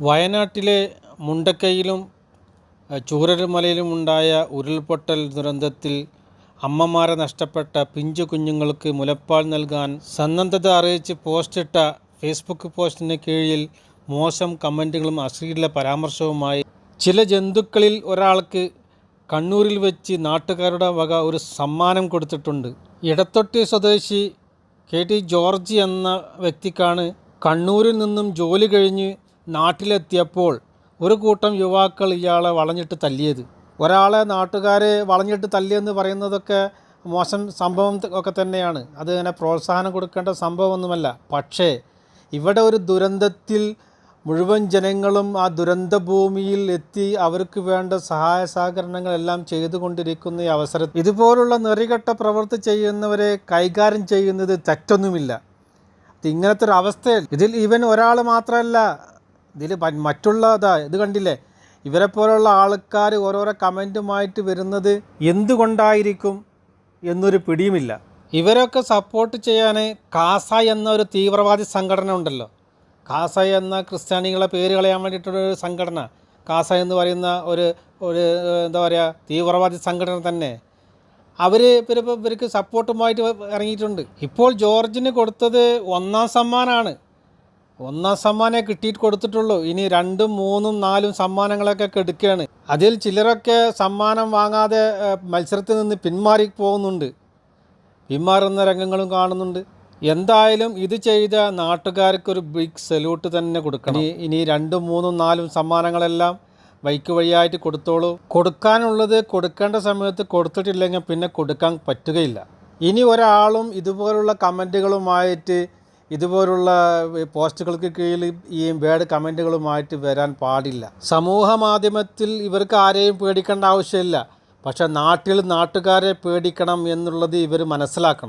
വയനാട്ടിലെ മുണ്ടക്കൈയിലും ചൂരൽമലയിലും ഉണ്ടായ ഉരുൾപൊട്ടൽ ദുരന്തത്തിൽ അമ്മമാരെ നഷ്ടപ്പെട്ട പിഞ്ചു കുഞ്ഞുങ്ങൾക്ക് മുലപ്പാൽ നൽകാൻ സന്നദ്ധത അറിയിച്ച് പോസ്റ്റിട്ട ഫേസ്ബുക്ക് പോസ്റ്റിന് കീഴിൽ മോശം കമന്റുകളും അശ്ലീല പരാമർശവുമായി ചില ജന്തുക്കളിൽ ഒരാൾക്ക് കണ്ണൂരിൽ വെച്ച് നാട്ടുകാരുടെ വക ഒരു സമ്മാനം കൊടുത്തിട്ടുണ്ട്. ഇടത്തൊട്ടി സ്വദേശി കെ ടി ജോർജ് എന്ന വ്യക്തിക്കാണ് കണ്ണൂരിൽ നിന്നും ജോലി കഴിഞ്ഞ് നാട്ടിലെത്തിയപ്പോൾ ഒരു കൂട്ടം യുവാക്കൾ ഇയാളെ വളഞ്ഞിട്ട് തല്ലിയത്. ഒരാളെ നാട്ടുകാരെ വളഞ്ഞിട്ട് തല്ലിയെന്ന് പറയുന്നതൊക്കെ മോശം സംഭവം ഒക്കെ തന്നെയാണ്. അത് അങ്ങനെ പ്രോത്സാഹനം കൊടുക്കേണ്ട സംഭവമൊന്നുമല്ല. പക്ഷേ ഇവിടെ ഒരു ദുരന്തത്തിൽ മുഴുവൻ ജനങ്ങളും ആ ദുരന്ത ഭൂമിയിൽ എത്തി അവർക്ക് വേണ്ട സഹായ സഹകരണങ്ങളെല്ലാം ചെയ്തുകൊണ്ടിരിക്കുന്ന ഈ അവസരത്തിൽ ഇതുപോലുള്ള നെറികെട്ട പ്രവൃത്തി ചെയ്യുന്നവരെ കൈകാര്യം ചെയ്യുന്നത് തെറ്റൊന്നുമില്ല. ഇങ്ങനത്തെ ഒരു അവസ്ഥയിൽ ഇതിൽ ഇവൻ ഒരാൾ മാത്രമല്ല ഇതിൽ മറ്റുള്ള ഇതാ ഇത് കണ്ടില്ലേ? ഇവരെ പോലുള്ള ആൾക്കാർ ഓരോരോ കമന്റുമായിട്ട് വരുന്നത് എന്തുകൊണ്ടായിരിക്കും എന്നൊരു പിടിയുമില്ല. ഇവരൊക്കെ സപ്പോർട്ട് ചെയ്യാൻ കാസ എന്ന ഒരു തീവ്രവാദി സംഘടന ഉണ്ടല്ലോ. കാസ എന്ന ക്രിസ്ത്യാനികളെ പേര് കളയാൻ വേണ്ടിയിട്ടുള്ളൊരു സംഘടന. കാസ എന്ന് പറയുന്ന ഒരു ഒരു എന്താ പറയുക തീവ്രവാദി സംഘടന തന്നെ. അവർ ഇവരിപ്പോൾ ഇവർക്ക് സപ്പോർട്ടുമായിട്ട് ഇറങ്ങിയിട്ടുണ്ട്. ഇപ്പോൾ ജോർജിന് കൊടുത്തത് ഒന്നാം സമ്മാനമാണ് ഒന്നാം സമ്മാനമേ കിട്ടിയിട്ട് കൊടുത്തിട്ടുള്ളൂ. ഇനി രണ്ടും മൂന്നും നാലും സമ്മാനങ്ങളൊക്കെ എടുക്കുകയാണ് അതിൽ ചിലരൊക്കെ സമ്മാനം വാങ്ങാതെ മത്സരത്തിൽ നിന്ന് പിന്മാറി പോകുന്നുണ്ട്. പിന്മാറുന്ന രംഗങ്ങളും കാണുന്നുണ്ട്. എന്തായാലും ഇത് ചെയ്ത നാട്ടുകാർക്ക് ഒരു ബിഗ് സല്യൂട്ട് തന്നെ കൊടുക്കണം. ഇനി രണ്ടും മൂന്നും നാലും സമ്മാനങ്ങളെല്ലാം വൈക്ക് വഴിയായിട്ട് കൊടുത്തോളൂ. കൊടുക്കാനുള്ളത് കൊടുക്കേണ്ട സമയത്ത് കൊടുത്തിട്ടില്ലെങ്കിൽ പിന്നെ കൊടുക്കാൻ പറ്റുകയില്ല. ഇനി ഒരാളും ഇതുപോലുള്ള കമന്റുകളുമായിട്ട് ഇതുപോലുള്ള പോസ്റ്റുകൾക്ക് കീഴിൽ ഈ ബേഡ് കമന്റുകളുമായിട്ട് വരാൻ പാടില്ല. സമൂഹ മാധ്യമത്തിൽ ഇവർക്ക് ആരെയും പേടിക്കേണ്ട ആവശ്യമില്ല. പക്ഷേ നാട്ടിൽ നാട്ടുകാരെ പേടിക്കണം എന്നുള്ളത് ഇവർ മനസ്സിലാക്കണം.